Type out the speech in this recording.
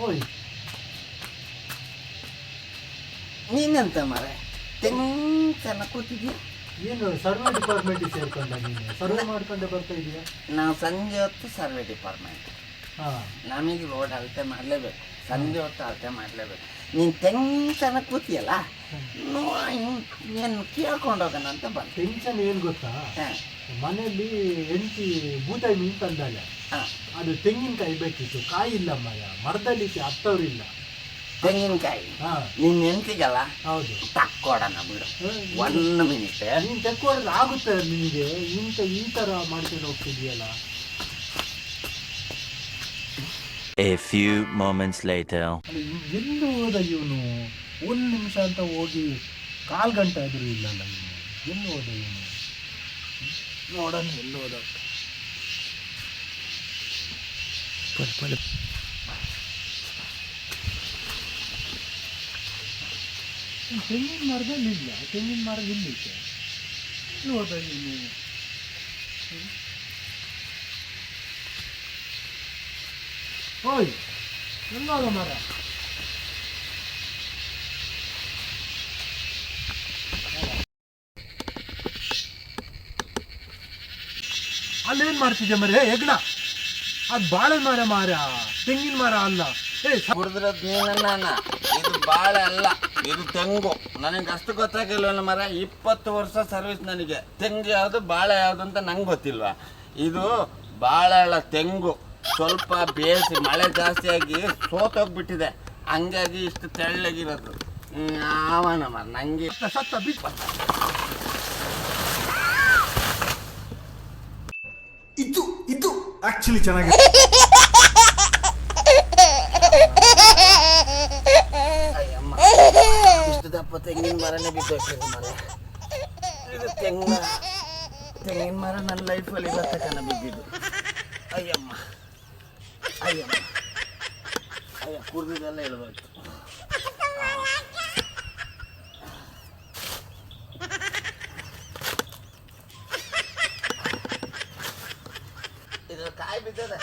ಓಯ್. ನೀನೆಂತ ಮಾರೆ ತೆಂಕನ ಕೂತಿದ್ಯಾ? ಏನು ಸರ್ವೆ ಡಿಪಾರ್ಟ್ಮೆಂಟ್ ಸೇರ್ಕೊಂಡ ನೀನು? ಸರ್ವೆ ಮಾಡ್ಕೊಂಡೆ ಬರ್ತಾ ಇದೀಯಾ? ನಾವು ಸಂಜೆ ಹೊತ್ತು ಸರ್ವೆ ಡಿಪಾರ್ಟ್ಮೆಂಟ್. ನಮಗೆ ರೋಡ್ ಅಳತೆ ಮಾಡಲೇಬೇಕು. ಸಂಜೆ ಹೊತ್ತು ಅಳತೆ ಮಾಡಲೇಬೇಕು. ನೀನು ತೆಂಗಿನ ಕೂತಿಯಲ್ಲ? ನೋ ಏನು ಕೇಳ್ಕೊಂಡು ಅಂತ ಬಂದೆ. ಟೆನ್ಷನ್ ಏನು ಗೊತ್ತಾ? ಮನೆಯಲ್ಲಿ ಹೆಂಡತಿ ಬೂತಾಯಿ ಮೀನ್ ತಂದಾಳೆ ಅದು ತೆಂಗಿನಕಾಯಿ ಬೇಕಿತ್ತು. ಕಾಯಿ ಇಲ್ಲ ಮರ ಮರದಲ್ಲಿ ಹತ್ತವ್ರಿಲ್ಲ ತೆಂಗಿನಕಾಯಿ? ಹಾ. ನಿನ್ನ ಹೆಂಡತಿಗಲ್ಲ? ಹೌದು. ತಕ್ಕೊಡೋಣ ಬಿಡು. ಒಂದು ಮಿನಿಟ್ ನೀನು ತಕ್ಕೊಡೋದು ಆಗುತ್ತೆ ನಿನಗೆ? ಇಂಥ ಈ ಥರ ಮಾಡ್ಕೊಂಡು ಹೋಗ್ತಿದ್ಯಲ್ಲ? A few moments later. ಎಲ್ಲಿ ಹೋದ ಇವನು? ಒಂದು ನಿಮಿಷ ಅಂತ ಹೋಗಿ ಕಾಲು ಗಂಟೆ ಆದರೂ ಇಲ್ಲ ನಾನು ಎಲ್ಲಿ ಹೋದ ಇವನು? ನೋಡೋಣ ಎಲ್ಲಿ ಹೋದ ತೆಂಗಿನ ಮರದಲ್ಲಿ ಇಲ್ಲ. ತೆಂಗಿನ ಮರದಲ್ಲಿ ಎಲ್ಲಿ ಹೋದ ಇವನು? ಓಯ್ ಎಲ್ಲೋದ ಮರ ಅಲ್ಲೇನ್ ಮಾಡ್ತಿದ್ದೆ ಮರೆ ಹೆಗ್ಣ ಅದು ಬಾಳೆ ಮರ ಮಾರ ತೆಂಗಿನ ಮರ ಅಲ್ಲ. ಏ ಕುಡಿದ್ರದ್ ನೀನನ್ನ ಇದು ಬಾಳೆ ಅಲ್ಲ, ಇದು ತೆಂಗು. ನನಗೆ ಅಷ್ಟು ಗೊತ್ತಾಗಿಲ್ವಲ್ಲ ಮರ ಇಪ್ಪತ್ತು ವರ್ಷ ಸರ್ವಿಸ್ ನನಗೆ. ತೆಂಗು ಯಾವುದು, ಬಾಳೆ ಯಾವುದು ಅಂತ ನಂಗೆ ಗೊತ್ತಿಲ್ವಾ? ಇದು ಬಾಳೆಹಳ್ಳ ತೆಂಗು. ಸ್ವಲ್ಪ ಬೇಸಿ ಮಳೆ ಜಾಸ್ತಿ ಆಗಿ ಸೋತೋಗ್ಬಿಟ್ಟಿದೆ ಹಂಗಾಗಿ ಇಷ್ಟು ತೆಳ್ಳಗಿರೋದು. ಆವನಮ್ಮ ನಂಗೆ ಸತ್ತ ಬಿಟ್ಟು ಇದು ಇದು ಆಕ್ಚುಲಿ ಚೆನ್ನಾಗಿದೆ. ಇಷ್ಟು ದಪ್ಪ ತೆಂಗಿನ ಮರನೇ ಬಿದ್ದೋಗ್ತಿದೆ ಮರ. ಇದು ತೆಂಗಿನ ತೆಂಗಿನ ಮರ ನನ್ನ ಲೈಫಲ್ಲಿ ಬರ್ತಕ್ಕ ಕಣ ಬಿದ್ದಿದ್ದು ಅಯ್ಯಮ್ಮ. ಅಯ್ಯಮ್ಮ ಅಯ್ಯ ಕುರ್ದಿದೆಲ್ಲ ಹೇಳ್ಬೇಕು ಇದು ಕಾಯಿ ಬಿದ್ದದೆ?